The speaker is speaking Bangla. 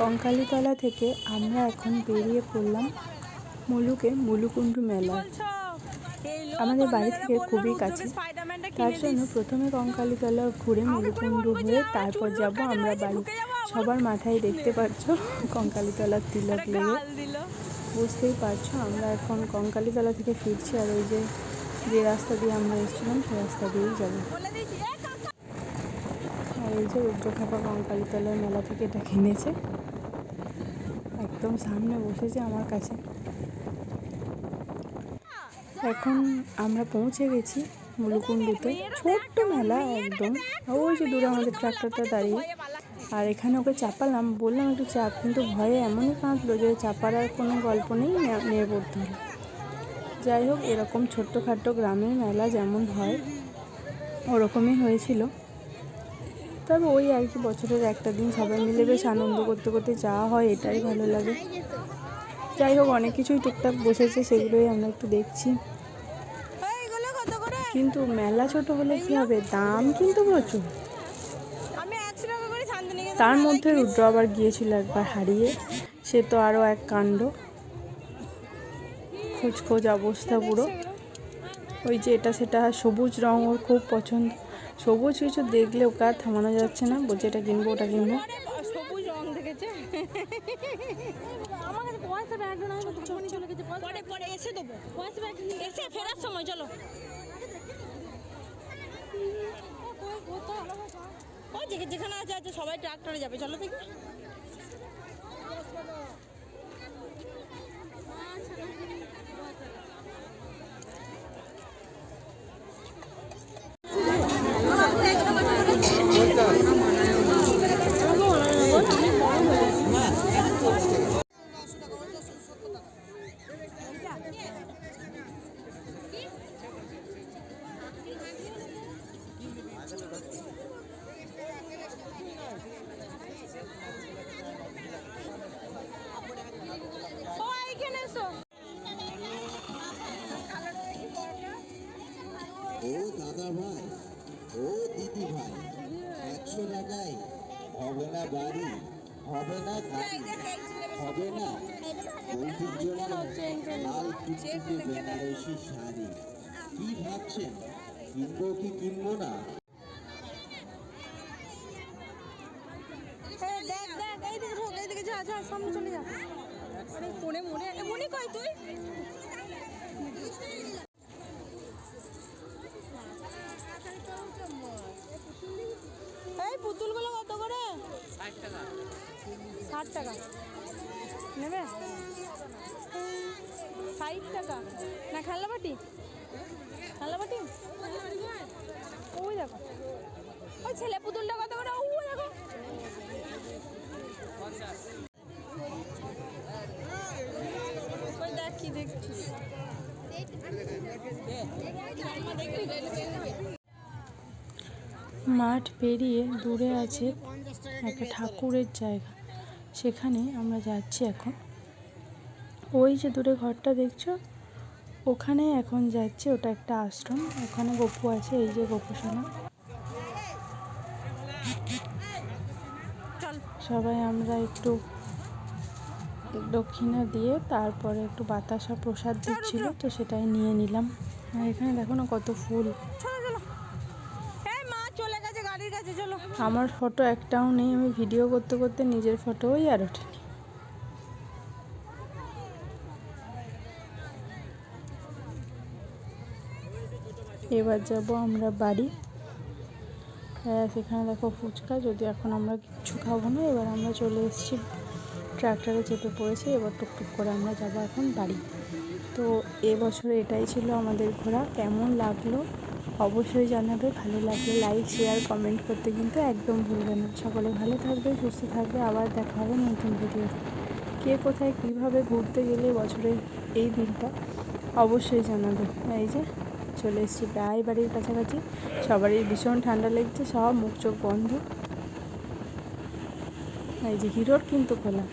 কঙ্কালীতলা থেকে আমরা এখন বেরিয়ে পড়লাম মুলুকে মুলুকুণ্ডু মেলা আমাদের বাড়ি থেকে খুবই কাছে। তার জন্য প্রথমে কঙ্কালীতলা ঘুরে মুলুকুণ্ডু হয়ে তারপর যাব আমরা বাড়ি। সবার মাথায় দেখতে পাচ্ছ কঙ্কালীতলার তিলক লেগে। বুঝতেই পারছ আমরা এখন কঙ্কালীতলা থেকে ফিরছি আর ওই যে যে রাস্তা দিয়ে আমরা এসেছিলাম সেই রাস্তা দিয়েই যাব। এই যে রুদ্রখাপা কঙ্কালীতলার মেলা থেকে এটা কিনেছে। একদম সামনে বসেছে আমার কাছে। এখন আমরা পৌঁছে গেছি মুলুকুণ্ডুতে ছোট্ট মেলা একদম। ওই যে দূরে আমাদের ট্রাক্টরটা দাঁড়িয়ে। আর এখানে ওকে চাপালাম। বললাম একটু চাপ কিন্তু ভয়ে এমনই কাঁদলো যে চাপার আর কোনো গল্প নেই নিয়ে পড়তে হলো যাই হোক, এরকম ছোট্টখাট্টো গ্রামের মেলা যেমন হয়, ওরকমই হয়েছিল। তবে ওই আর কি, বছরের একটা দিন সবাই মিলে বেশ আনন্দ করতে করতে যাওয়া হয়, এটাই ভালো লাগে। যাই হোক, অনেক কিছুই টুকটাক বসেছে, সেগুলোই আমরা একটু দেখছি। কিন্তু মেলা ছোট হলে কি হবে? দাম কিন্তু প্রচুর। তার মধ্যে রুদ্র আবার গিয়েছিল একবার হারিয়ে। সে তো আরও এক কাণ্ড। খোঁজ খোঁজ অবস্থা পুরো। ওই যে এটা, সেটা সবুজ রং ওর খুব পছন্দ। সবুজ কিছু দেখলে ওকে আর থামানো যাচ্ছে না বলছে এটা কিনবো ওটা কিনবো সবুজ রং দেখেছে পরে পরে এসে দেবো এসে ফেরার সময় চলো ও যেখানে আছে আছে সবাই ট্রাক্টরে যাবে চলো দেখি দাদা ভাই, ও দিদি ভাই, একশো টাকায় হবে না বাড়ি হবে না গাড়ি? হবে না? লাল শাড়ি। কি ভাবছেন? কিনবো কি কিনবো না? এই দেখ দেখ, এই দিকে ঢোক এই দিকে যা যা, সামনে চলে যা। মনে মনে কই তুই? ষাট টাকা। নেবে? ষাট টাকা। না, খেলনা বাটি খেলনা বাটি ওই দেখো। ওই ছেলে পুতুলটা কত করে ওই দেখো। ওই দেখ কি দেখছিস মাঠ পেরিয়ে দূরে আছে একটা ঠাকুরের জায়গা। সেখানে আমরা যাচ্ছি এখন। ওই যে দূরে ঘরটা দেখছ? ওখানে এখন যাচ্ছি ওটা একটা আশ্রম। ওখানে গপু আছে এই যে গোপুসোনা চল। সবাই আমরা একটু দক্ষিণা দিয়ে তারপরে একটু বাতাসা প্রসাদ দিচ্ছিল তো সেটাই নিয়ে নিলাম। আর এখানে দেখো না কত ফুল। আমার ফটো একটাও নেই, আমি ভিডিও করতে করতে নিজের ফটোই আর ওঠেনি। এবার যাব আমরা বাড়ি। হ্যাঁ সেখানে দেখো ফুচকা, যদি এখন আমরা কিচ্ছু খাব না, এবার আমরা চলে এসেছি। ট্রাক্টরে চেপে পড়েছি, এবার টুকটুক করে আমরা যাব এখন বাড়ি। তো এবছর এটাই ছিল আমাদের ঘোরা, কেমন লাগল? অবশ্যই জানাবে। ভালো লাগলে লাইক শেয়ার কমেন্ট করতে কিন্তু একদম ভুলবে না। সকলে ভালো থাকবে, সুস্থ থাকবে। আবার দেখা হবে নতুন ভিডিওতে কে কোথায় কীভাবে ঘুরতে গেলে বছরের এই দিনটা অবশ্যই জানাবে। এই যে, চলে এসেছি প্রায় বাড়ির কাছাকাছি। সবারই ভীষণ ঠান্ডা লেগছে, সব মুখ চোখ বন্ধ। এই যে, হিরোর কিন্তু খোলা।